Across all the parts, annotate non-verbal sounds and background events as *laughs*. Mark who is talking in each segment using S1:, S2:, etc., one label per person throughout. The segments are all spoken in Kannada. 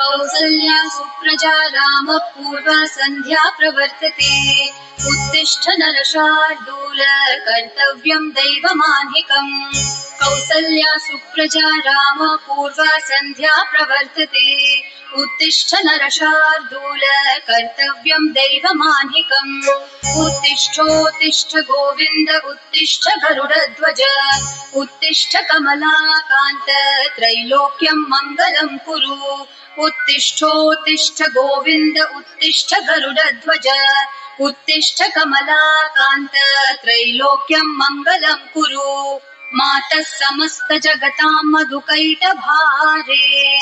S1: कौसल्या सुप्रजा रामः पूर्वा सन्ध्या प्रवर्तते। उत्तिष्ठ नरशार्दूल कर्तव्यं दैवमान्हिकम् कौसल्या सुप्रजा रामः पूर्वा सन्ध्या प्रवर्तते। उत्तिष्ठ नरशार्दूल कर्तव्यं दैवमान्हिकम् उत्तिष्ठोत्तिष्ठ गोविन्द उत्तिष्ठ गरुडध्वज। उत्तिष्ठ कमलाकान्त त्रैलोक्यं मङ्गलं कुरु उत्तिष्ठोत्तिष्ठ गोविन्द उत्तिष्ठ गरुडध्वज उत्तिष्ठ कमलाकान्त त्रैलोक्यं मङ्गलं कुरु। मातः समस्तजगतां मधुकैटभारे।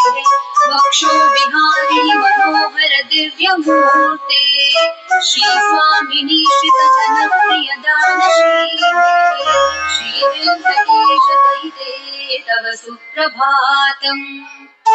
S1: वक्षो विहारी मनोहर दिव्यमूर्ते। श्रितजनप्रियदानशीले श्रीवेङ्कटेश दयिते तव सुप्रभातम्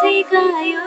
S2: सै गयो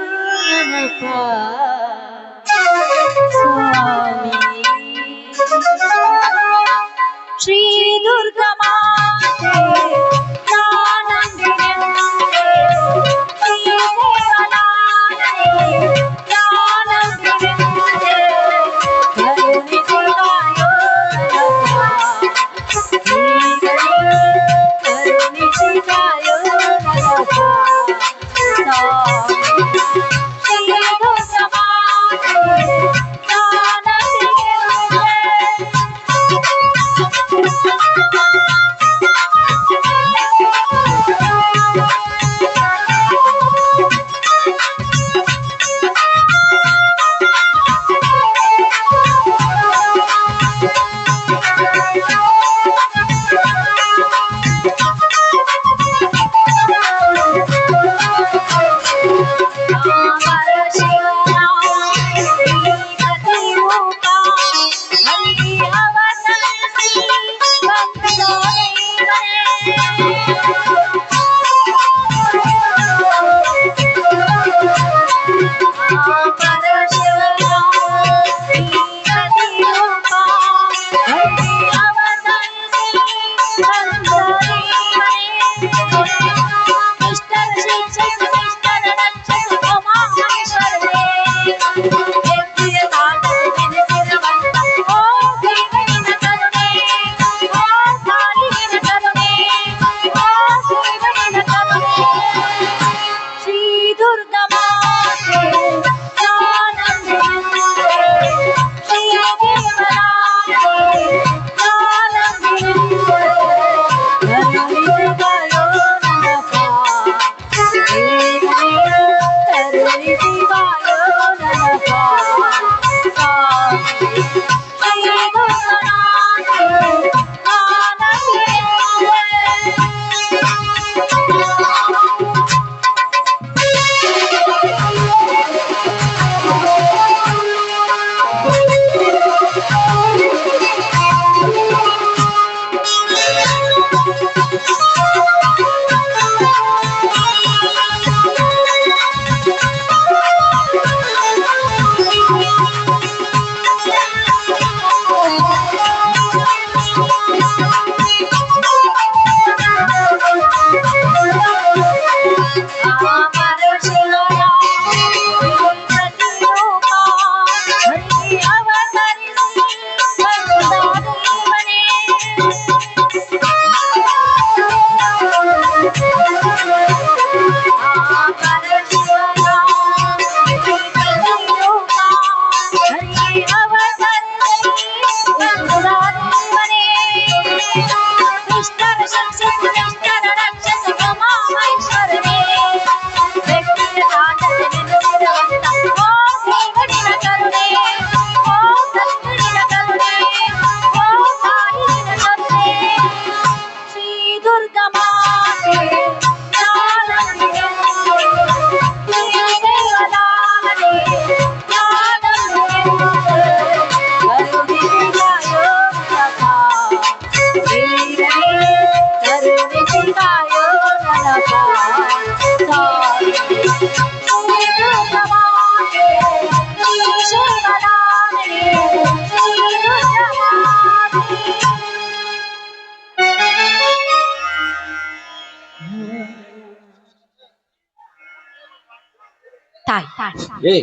S3: ಏ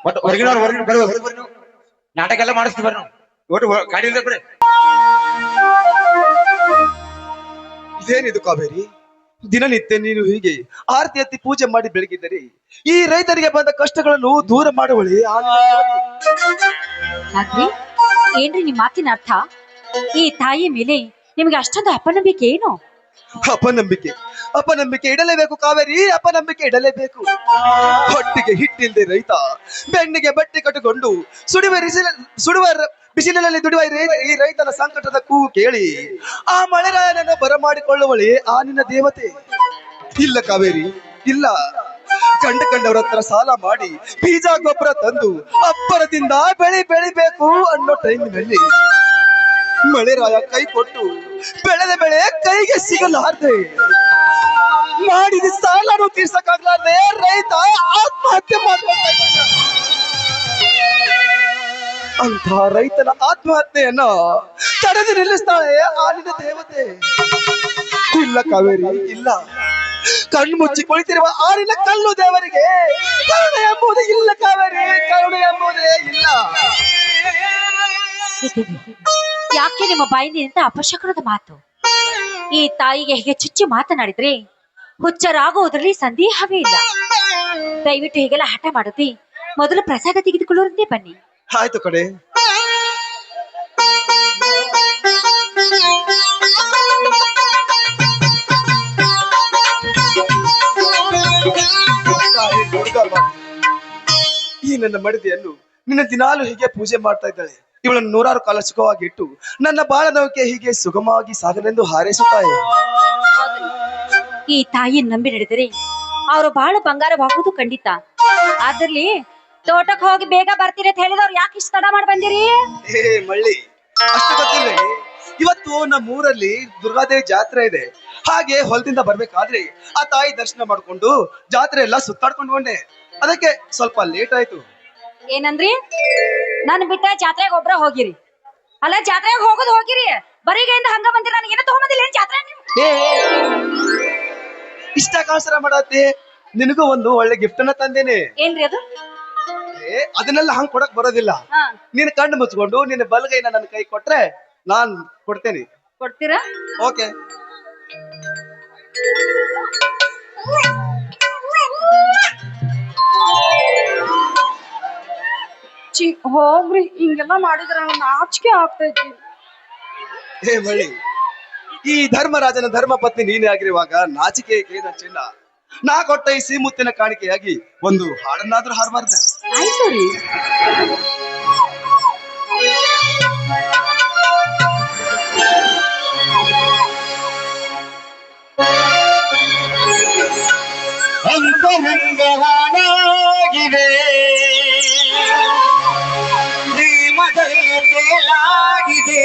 S3: ಬಟ್ ಹೊರಗಿನವ್ರು ಹೊರಗಿನ ಬರ್ರಿ ಹೊರಗೆ ಬರ್ರಿ ನೀವು ನಾಟಕ ಎಲ್ಲ ಮಾಡಿಸ್ತೀವಿ ಬರ್ರಿ ನಾವು. ಒಟ್ಟು ಹೊ- ಗಾಡಿ ಇಲ್ದೆ
S4: ಇದೇನಿದು ಕಾವೇರಿ? ದಿನನಿತ್ಯ ನೀನು ಹೀಗೆ ಆರತಿ ಹತ್ತಿ ಪೂಜೆ ಮಾಡಿ ಬೆಳಗಿದ್ದರೆ ಈ ರೈತರಿಗೆ ಬಂದ ಕಷ್ಟಗಳನ್ನು ದೂರ ಮಾಡುವಳಿ.
S2: ಯಾಕ್ರಿ ಏನ್ರಿ ನಿಮ್ ಮಾತಿನ ಅರ್ಥ? ಈ ತಾಯಿ ಮೇಲೆ ನಿಮ್ಗೆ ಅಷ್ಟೊಂದು ಅಪನಂಬಿಕೆ ಏನು?
S4: ಅಪನಂಬಿಕೆ. ಅಪನಂಬಿಕೆ ಇಡಲೇಬೇಕು ಕಾವೇರಿ, ಅಪನಂಬಿಕೆ ಇಡಲೇಬೇಕು. ಹೊಟ್ಟಿಗೆ ಹಿಟ್ಟಿಲ್ದೆ ರೈತ, ಬೆಣ್ಣಿಗೆ ಬಟ್ಟೆ ಕಟ್ಟಿಕೊಂಡು ಸುಡುವ ರಿಸಿಲ ಸುಡುವ ಬಿಸಿಲಿನಲ್ಲಿ ದುಡಿಯುವ ಈ ರೈತನ ಸಂಕಟದ ಕೂಗು ಕೇಳಿ, ಆ ಮಳೆರಾಯನನ್ನು ಬರಮಾಡಿಕೊಳ್ಳುವಳಿ ಆ ನಿನ್ನ ದೇವತೆ. ಇಲ್ಲ ಕಾವೇರಿ, ಇಲ್ಲ. ಕಂಡ ಕಂಡವ್ರ ಹತ್ರ ಸಾಲ ಮಾಡಿ ಬೀಜ ಗೊಬ್ಬರ ತಂದು ಅಪ್ಪರದಿಂದ ಬೆಳಿ ಬೆಳಿಬೇಕು ಅನ್ನೋ ಟೈಮಿನಲ್ಲಿ ಮಳೆರಾಯ ಕೈ ಕೊಟ್ಟು ಬೆಳೆದ ಬೆಳೆ ಕೈಗೆ ಸಿಗಲಾರ್ದೆ. ಮಾಡಿದ ಸಾಲನು ತೀರ್ಸಕ್ಕಾಗ್ಲಾರ್ದೆ, ರೈತ ಆತ್ಮಹತ್ಯೆ ಮಾಡ್ಬೇಕಾಯ್ತಲ್ಲ ಅಂತ ರೈತನ ಆತ್ಮಹತ್ಯೆಯನ್ನ ತಡೆದು ನಿಲ್ಲಿಸ್ತಾಳೆ ಆಲಿನ ದೇವತೆ. ಇಲ್ಲ ಕಾವೇರಿ ಇಲ್ಲ. ಕಣ್ಣು ಮುಚ್ಚಿ ಕುಳಿತಿರುವ ಆರಿನ ಕಲ್ಲು ದೇವರಿಗೆ ಕರುಣೆ ಎಂಬುದು ಇಲ್ಲ ಕಾವೇರಿ, ಕರುಣೆ ಎಂಬುದೇ ಇಲ್ಲ.
S2: ಯಾಕೆ ನಿಮ್ಮ ಇಂತ ಅಪಶಕುನದ ಮಾತು? ಈ ತಾಯಿಗೆ ಹೀಗೆ ಚುಚ್ಚಿ ಮಾತನಾಡಿದ್ರೆ ಹುಚ್ಚರಾಗುವುದರಲ್ಲಿ ಸಂದೇಹವೇ ಇಲ್ಲ. ದಯವಿಟ್ಟು ಹೀಗೆಲ್ಲ ಹಠ ಮಾಡುತ್ತಿ. ಮೊದಲು ಪ್ರಸಾದ ತೆಗೆದುಕೊಳ್ಳುವಂತೆ ಬನ್ನಿ.
S4: ಆಯ್ತು ಕಡೆ ಈ ನನ್ನ ಮಡದಿಯನ್ನು ನಿನ್ನ ದಿನಾಲು ಹೀಗೆ ಪೂಜೆ ಮಾಡ್ತಾ ಇದ್ದಾಳೆ. ಇವಳನ್ನು ನೂರಾರು ಕಾಲ ಸುಖವಾಗಿ ಇಟ್ಟು ನನ್ನ ಬಾಳ ನೌಕೆ ಹೀಗೆ ಸುಗಮವಾಗಿ ಸಾಗಲೆಂದು ಹಾರೈಸುತ್ತಾಳೆ.
S2: ಈ ತಾಯಿ ನಂಬಿ ನಡೆದರೆ ಅವರು ಬಹಳ ಬಂಗಾರವಾಗುವುದು ಖಂಡಿತ. ಆದ್ರಲ್ಲಿ ತೋಟಕ್ಕೆ ಹೋಗಿ ಬೇಗ ಬರ್ತೀರಿ ಅಂತ ಹೇಳಿದವ್ರು ಯಾಕೆ ಇಷ್ಟ ತಡ ಮಾಡಿ ಬಂದಿರಿ?
S4: ಮಳ್ಳಿ ಅಷ್ಟು ಗೊತ್ತಿಲ್ಲ ಇವತ್ತು ನಮ್ಮ ಊರಲ್ಲಿ ದುರ್ಗಾದೇವಿ ಜಾತ್ರೆ ಇದೆ. ಹಾಗೆ ಹೊಲದಿಂದ ಬರ್ಬೇಕಾದ್ರೆ ಆ ತಾಯಿ ದರ್ಶನ ಮಾಡ್ಕೊಂಡು ಜಾತ್ರೆ ಎಲ್ಲ ಸುತ್ತಾಡ್ಕೊಂಡು ಬಂದೆ. ಅದಕ್ಕೆ ಸ್ವಲ್ಪ ಲೇಟ್ ಆಯ್ತು.
S2: ಏನಂದ್ರಿ? ನನ್ ಬಿಟ್ಟ ಜಾತ್ರೆಗೆ ಒಬ್ರ ಹೋಗಿರಿ. ಅಲ್ಲ ಜಾತ್ರೆಗೆ ಹೋಗೋದು ಹೋಗಿರಿ. ಬರೀಗೆಯಿಂದ ಹಂಗ ಬಂದಿರ ನನಗೆ ಏನೋ ತಗೊಂಬಂದಿಲ್ಲ. ಏನ್ ಜಾತ್ರೆ
S4: ಇಷ್ಟ ಕಾಸರ ಮಾಡತ್ತಿ. ನಿನಗೂ ಒಂದು ಒಳ್ಳೆ ಗಿಫ್ಟ್ ಅನ್ನ ತಂದೇನೆ.
S2: ಏನ್ರಿ ಅದು?
S4: ಏ, ಅದನ್ನೆಲ್ಲ ಹಂಗ್ ಕೊಡಕ್ ಬರೋದಿಲ್ಲ.
S2: ಹಾ.
S4: ನೀನ್ ಕಣ್ಣು ಮುಚ್ಕೊಂಡು ನಿನ್ನ ಬಲ್ಗೈನ ನನ್ನ ಕೈ ಕೊಟ್ರೆ ನಾನ್ ಕೊಡ್ತೇನೆ.
S2: ಕೊಡ್ತೀರಾ?
S4: ಓಕೆ.
S5: ಚಿ ಹೋಗ್ರಿ ಹಿಂಗೆಲ್ಲ ಮಾಡಿದ್ರ ನಾಚಿಕೆ ಆಗ್ತೈತಿ.
S4: ಹೇ ಮಳಿ ಈ ಧರ್ಮರಾಜನ ಧರ್ಮ ಪತ್ನಿ ನೀನೇ ಆಗಿರುವಾಗ ನಾಚಿಕೆ ಏನ ಚಿನ್ನ? ನಾ ಕೊಟ್ಟ ಈ ಸೀಮುತ್ತಿನ ಕಾಣಿಕೆಯಾಗಿ ಒಂದು ಹಾಡನ್ನಾದ್ರೂ ಹಾಡಬಾರ್ದೆ.
S2: ಆಯ್ತು ರೀ.
S3: ಅಂತರಂಗ ಹಾಳಾಗಿದೆ ತೇಲಾಗಿದೆ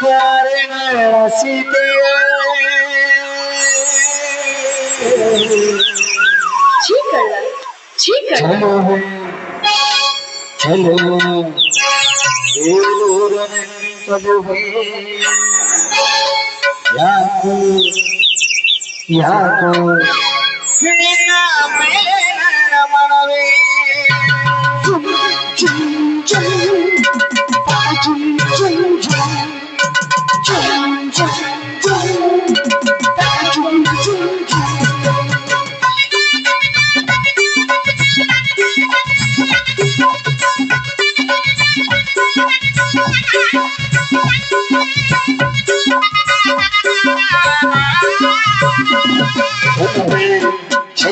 S3: ಕಾರಣ ಸೀತೆ
S6: ಚೀಕಳ್ಳ ಚೀಕಳ್ಳ
S3: ಚಲೋ ಬೇಲೂರನೆ ಚಲುವೆ ಯಾಕೋ ಯಾಕೋ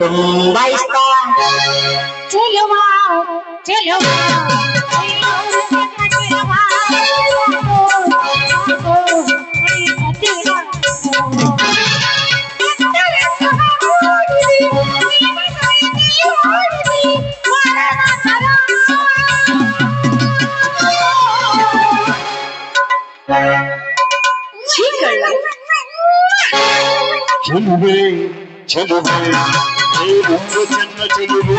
S3: ಚೆನ್ನ ಚಲುವೆ ಯಾಕೋ ಯಾಕೋ ನನ್ನ ಮೇಲೆ ನನ್ನ ಮನವೇ ಅಂತರಂಗ ಹಾರಾಡಿದೆ ಪ್ರೇಮದಲ್ಲಿ ಬೇಡಾಡಿದೆ ಬಾರೆ ನನ್ನ ಸೀತೆ
S6: ಚೀಕಳ್ಳ ಚೀಕಳ್ಳ ನೀನಂದ್ರೆ ನೀನ ನೀನಂದ್ರೆ
S7: ತುಂಬಾ ಇಷ್ಟ ಚೆಲುವ ಚೆಲುವ
S1: ಛೀ ಕಳ್ಳ
S3: ಚೆಲುವೆ ಚೆಲುವೆ ನೀನೊಂದು ಚೆನ್ನ ಚೆಲುವೆ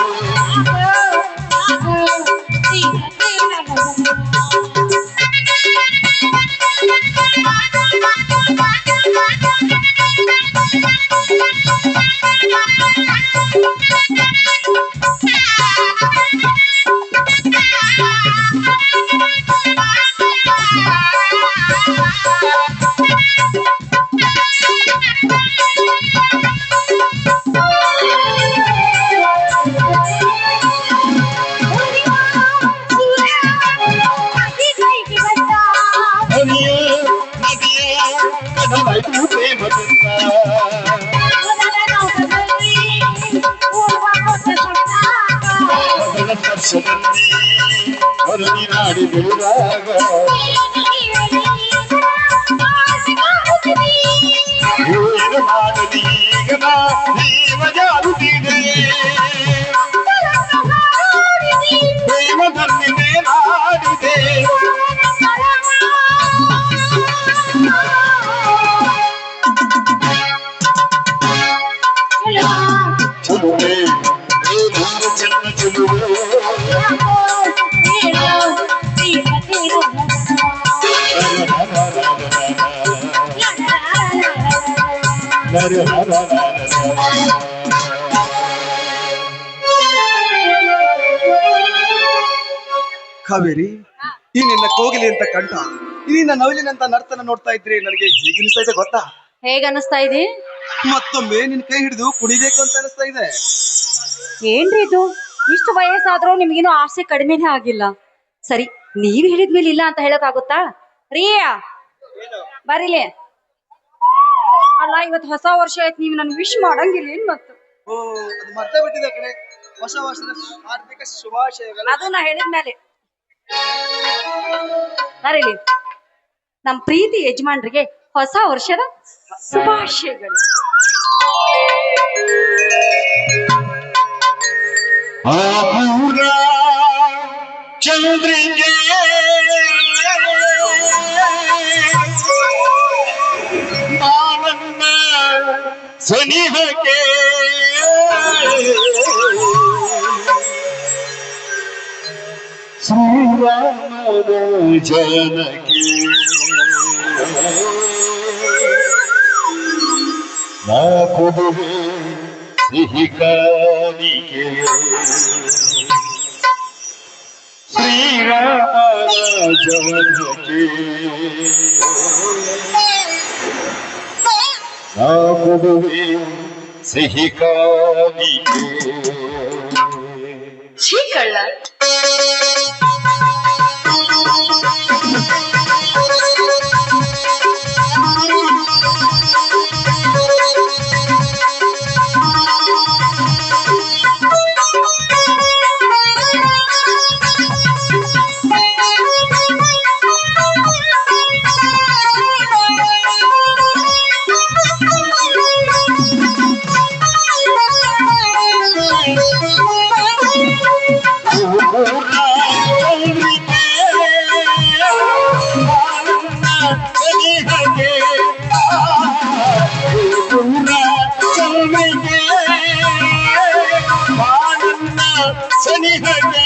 S3: ಚೆಲುವೆ ಚೆಲುವೆ
S4: ಕಾವೇರಿ ಈ ನಿನ್ನ ಕೋಗಿಲಿ ಅಂತ ಕಂಠ ಈ ನಿನ್ನ ನವಿಲಿನಂತ ನರ್ತನ ನೋಡ್ತಾ ಇದ್ರೆ ನನಗೆ ಹೇಗಿನಿಸ್ತಾ ಇದೆ ಗೊತ್ತಾ?
S2: ಹೇಗ ಅನಿಸ್ತಾ ಇದೆ?
S4: ಮತ್ತೊಮ್ಮೆ ನಿನ್ ಕೈ ಹಿಡಿದು ಕುಡಿಬೇಕು ಅಂತ ಅನಿಸ್ತಾ ಇದೆ.
S2: ಏನ್ರಿ ಇದು? ಇಷ್ಟು ವಯಸ್ಸಾದ್ರೂ ನಿಮ್ಗೇನು ಆಸೆ ಕಡಿಮೆನೇ ಆಗಿಲ್ಲ. ಸರಿ ನೀವ್ ಹೇಳಿದ್ಮೇಲೆ ಇಲ್ಲ ಅಂತ ಹೇಳಕ್ಕಾಗುತ್ತಾ? ರಿಯಾ ಬರೀಲಿ. ಅಲ್ಲ ಇವತ್ತು ಹೊಸ ವರ್ಷ ಆಯ್ತು ನೀವು ನನ್ ವಿಶ್ ಮಾಡಂಗಿಲ್ಲ ಏನ್ ಮತ್ತು?
S4: ಓ ಅದು ಮರ್ತೆ ಬಿಟ್ಟಿದೆ ಕಡೆ ಹೊಸ ವರ್ಷದ ಹಾರ್ದಿಕ ಶುಭಾಶಯಗಳು.
S2: ಅದು ನಾ ಹೇಳಿದ್ಮೇಲೆ ಬರೀಲಿ. ನಮ್ ಪ್ರೀತಿ ಯಜಮಾನ್ರಿಗೆ ಹೊಸ ವರ್ಷದ ಶುಭಾಶಯಗಳು.
S3: आहूरा चौधरी जे आनंद सनिह के सूरा जनकी ಕೊಡುವೆ ಸಿಹಿ ಕಾಣಿಕೆ ಶ್ರೀರಾಮನ ಜನಕ್ಕೆ ನಾ ಕೊಡುವೆ ಸಿಹಿ ಕಾಣಿಕೆ
S1: ಛೀ *laughs*
S3: Hey.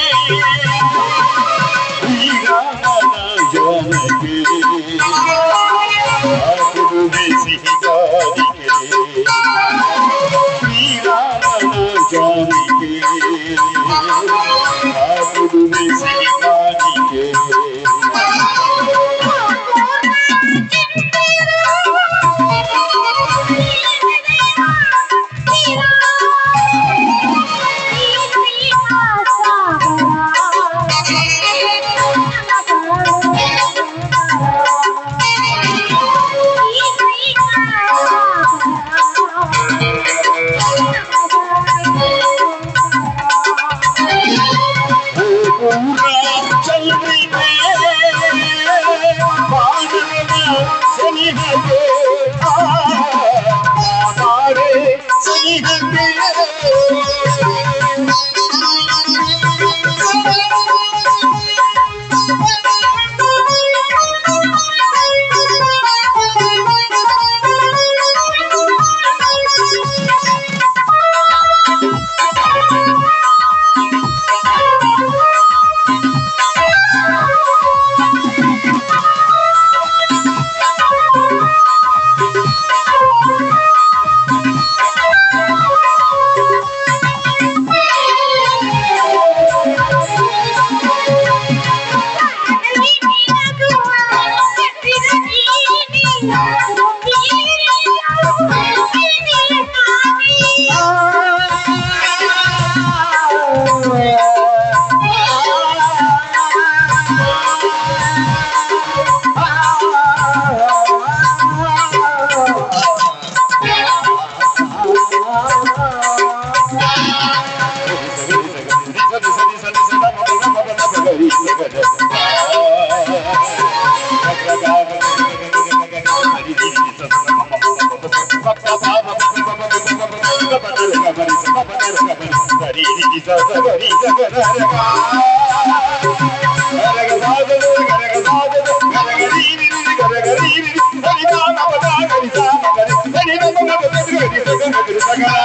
S3: pero está.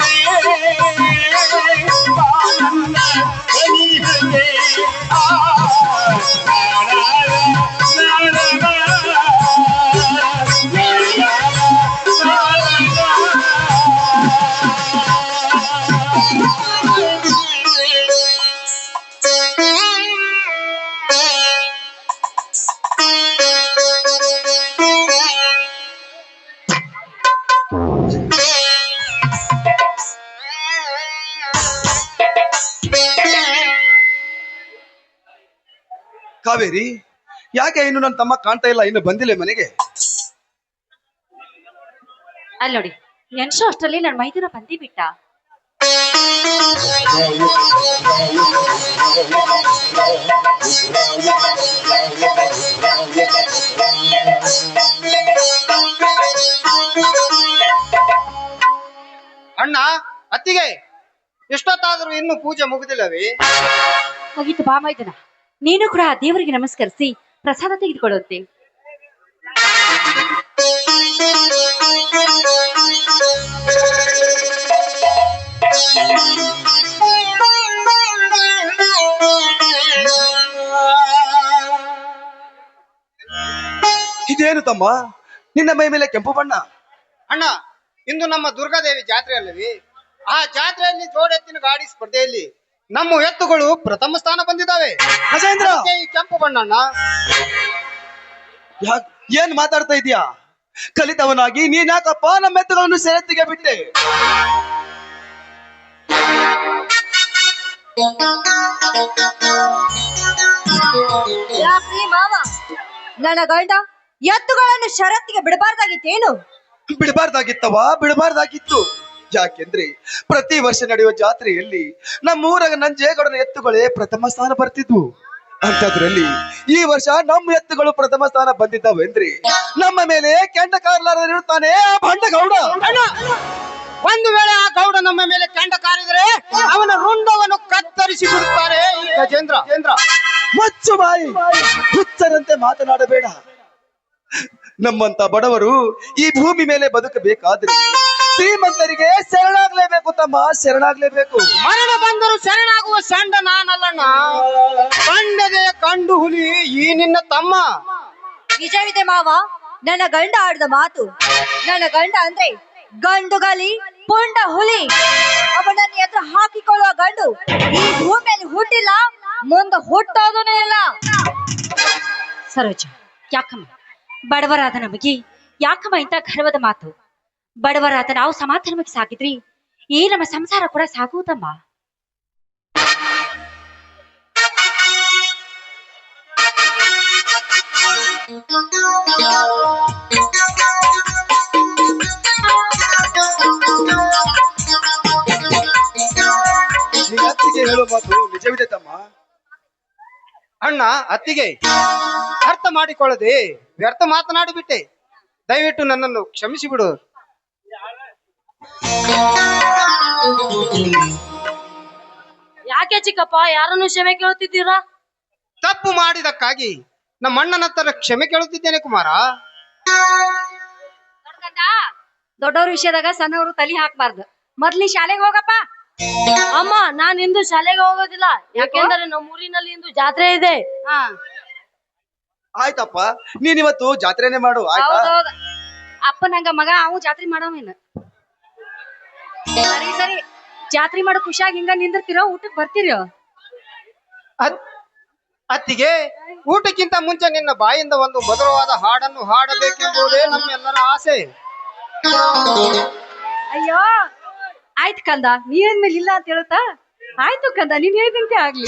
S4: ಕಾವೇರಿ? ಯಾಕೆ ಇನ್ನು ನನ್ನ ತಮ್ಮ ಕಾಣ್ತಾ ಇಲ್ಲ ಇನ್ನು ಬಂದಿಲ್ಲ ಮನೆಗೆ?
S2: ಅಲ್ಲಿ ನೋಡಿ ನೆನ್ಸೋ ಅಷ್ಟರಲ್ಲಿ ನನ್ನ ಮೈದೂರ ಬಂದಿ ಬಿಟ್ಟ.
S8: ಅಣ್ಣ ಅತ್ತಿಗೆ ಎಷ್ಟೊತ್ತಾದ್ರೂ ಇನ್ನು ಪೂಜೆ ಮುಗಿದಿಲ್ಲವೇ?
S2: ಹೋಗಿತ್ತು ಬಾ ಮೈದುನ. ನೀನು ಕೂಡ ಆ ದೇವರಿಗೆ ನಮಸ್ಕರಿಸಿ ಪ್ರಸಾದ ತೆಗೆದುಕೊಳ್ಳುತ್ತೆ.
S4: ಇದೇನು ತಮ್ಮ? ನಿನ್ನ ಮೈ ಮೇಲೆ ಕೆಂಪು ಬಣ್ಣ.
S8: ಅಣ್ಣ ಇಂದು ನಮ್ಮ ದುರ್ಗಾದೇವಿ ಜಾತ್ರೆ ಅಲ್ಲವೇ ಆ ಜಾತ್ರೆಯಲ್ಲಿ ಜೋಡೆತ್ತಿನ ಗಾಡಿ ಸ್ಪರ್ಧೆಯಲ್ಲಿ ನಮ್ಮ ಎತ್ತುಗಳು ಪ್ರಥಮ ಸ್ಥಾನ ಬಂದಿದ್ದಾವೆ.
S4: ಗಜೇಂದ್ರ
S8: ಈ ಕೆಂಪು ಬಣ್ಣಣ್ಣ
S4: ಯಾಕ್ ಏನ್ ಮಾತಾಡ್ತಾ ಇದೀಯಾ ಕಲಿತವನಾಗಿ ನೀನ್ ಯಾಕಪ್ಪ ನಮ್ಮ ಎತ್ತುಗಳನ್ನು ಸೆರೆತ್ತಿಗೆ ಬಿಟ್ಟೆ.
S2: ಯಾಕ್ರಿ ಮಾವ? ನನ್ನ ಗಂಡ ಎತ್ತುಗಳನ್ನು ಷರತ್ತಿಗೆ ಬಿಡಬಾರ್ದಾಗಿತ್ತೇನು?
S4: ಬಿಡಬಾರ್ದಾಗಿತ್ತವ ಬಿಡಬಾರ್ದಾಗಿತ್ತು. ಯಾಕೆಂದ್ರೆ ಪ್ರತಿ ವರ್ಷ ನಡೆಯುವ ಜಾತ್ರೆಯಲ್ಲಿ ನಮ್ಮೂರ ನಂಜೇಗೌಡನ ಎತ್ತುಗಳೇ ಪ್ರಥಮ ಸ್ಥಾನ ಬರ್ತಿದ್ವು. ಅಂತದ್ರಲ್ಲಿ ಈ ವರ್ಷ ನಮ್ಮ ಎತ್ತುಗಳು ಪ್ರಥಮ ಸ್ಥಾನ ಬಂದಿದ್ದಾವೆಂದ್ರೆ ನಮ್ಮ ಮೇಲೆ ಕೆಂಡ ಕಾರ್ಲಾರಿರುತ್ತಾನೆ ಆ ಬಂಡ ಗೌಡ
S8: ಅಣ್ಣ ಒಂದು ವೇಳೆ ಆ ಗೌಡ ನಮ್ಮ ಮೇಲೆ ಕೆಂಡ ಕಾರಿದರೆ ಅವನ ರುಂಡವನ್ನು ಕತ್ತರಿಸಿ ಬಿಡುತ್ತಾರೆ ಈ ಗಜೇಂದ್ರ
S4: ಮುಚ್ಚು ಬಾಯಿ ಹುಚ್ಚರಂತೆ ಮಾತನಾಡಬೇಡ. ನಮ್ಮಂತ ಬಡವರು ಈ ಭೂಮಿ ಮೇಲೆ ಬದುಕಬೇಕಾದ್ರೆ ಶ್ರೀಮಂತರಿಗೆ ಶರಣಾಗ್ಲೇಬೇಕು ತಮ್ಮ ಶರಣಾಗ್ಲೇಬೇಕು.
S8: ಮರಣ ಬಂದರು ಶರಣಾಗುವ ಸಂಡ ನಾನಲ್ಲಣ್ಣ. ಕಂಡದೆ ಕಂಡು ಹುಲಿ ಈ ನಿನ್ನ ತಮ್ಮ.
S2: ನಿಜವಿದೆ ಮಾವ ನನ್ನ ಗಂಡ ಆಡಿದ ಮಾತು. ನನ್ನ ಗಂಡ ಅಂದ್ರೆ ಗಂಡು ಗಲಿ ಪುಂಡ ಹುಲಿ. ಅವನನ್ನು ಎದುರು ಹಾಕಿಕೊಳ್ಳುವ ಗಂಡು ಈ ಭೂಮಿಯಲ್ಲಿ ಹುಟ್ಟಿಲ್ಲ ಮುಂದೆ ಹುಟ್ಟೋದನೇ ಇಲ್ಲ. ಸರೋಜ ಯಾಕಮ್ಮ? ಬಡವರಾದ ನಮಗೆ ಯಾಕಮ್ಮ ಇಂಥ ಗರ್ವದ ಮಾತು? ಬಡವರಾದ ನಾವು ಸಮಾಧಾನವಾಗಿ ಸಾಕಿದ್ರಿ ಈ ನಮ್ಮ ಸಂಸಾರ ಕೂಡ
S4: ತಮ್ಮ.
S8: ಅಣ್ಣ, ಅತ್ತಿಗೆ ಅರ್ಥ ಮಾಡಿಕೊಳ್ಳದೆ ವ್ಯರ್ಥ ಮಾತನಾಡಿಬಿಟ್ಟೆ. ದಯವಿಟ್ಟು ನನ್ನನ್ನು ಕ್ಷಮಿಸಿ ಬಿಡು
S9: ಯಾಕೆ ಚಿಕ್ಕಪ್ಪ? ಯಾರನ್ನು ಕ್ಷಮೆ ಕೇಳುತ್ತಿದ್ದೀರಾ?
S8: ತಪ್ಪು ಮಾಡಿದಕ್ಕಾಗಿ ನಮ್ಮ ಅಣ್ಣನ ಹತ್ರ ಕ್ಷಮೆ ಕೇಳುತ್ತಿದ್ದೇನೆ ಕುಮಾರ.
S2: ದೊಡ್ಡವ್ರ ವಿಷಯದಾಗ ಸಣ್ಣವರು ತಲಿ ಹಾಕ್ಬಾರ್ದು. ಮೊದ್ಲಿ ಶಾಲೆಗೆ ಹೋಗಪ್ಪ.
S9: ಅಮ್ಮ ನಾನ್ ಇಂದು ಶಾಲೆಗೆ ಹೋಗೋದಿಲ್ಲ. ಯಾಕೆಂದ್ರೆ ನಮ್ಮ ಊರಿನಲ್ಲಿ ಇಂದು ಜಾತ್ರೆ ಇದೆ.
S4: ಆಯ್ತಪ್ಪ ನೀನ್ ಇವತ್ತು ಜಾತ್ರೆನೆ ಮಾಡು ಆಯ್ತಾ?
S2: ನಂಗ ಮಗ ಅವು ಜಾತ್ರೆ ಮಾಡವೇನ ಸರಿ ಸರಿ ಜಾತ್ರೆ ಮಾಡೋ ಖುಷಿಯಾಗಿ ಹಿಂಗ ನಿಂದಿರ್ತೀರೋ ಊಟಕ್ಕೆ ಬರ್ತೀರಿ?
S8: ಅತ್- ಅತ್ತಿಗೆ ಊಟಕ್ಕಿಂತ ಮುಂಚೆ ನಿನ್ನ ಬಾಯಿಂದ ಒಂದು ಮಧುರವಾದ ಹಾಡನ್ನು ಹಾಡಬೇಕೆಂಬುದೇ ನಮ್ಮೆಲ್ಲರ ಆಸೆ.
S2: ಅಯ್ಯೋ ಆಯ್ತು ಕಂದ ನೀನ್ ಮೇಲೆ ಇಲ್ಲ ಅಂತ ಹೇಳುತ್ತಾ? ಆಯ್ತು ಕಂದ ನೀನ್ ಹೇಳಿದಂತೆ ಆಗ್ಲಿ.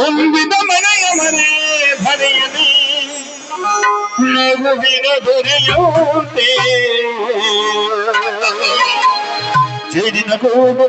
S3: ತುಂಬಿದ ಮನೆಯ ಮನೆ ಭರೆಯಲಿ ನಗುವಿನ ದೊರೆಯುತ್ತೆ ಜೇಡಿನ ಕೂಡು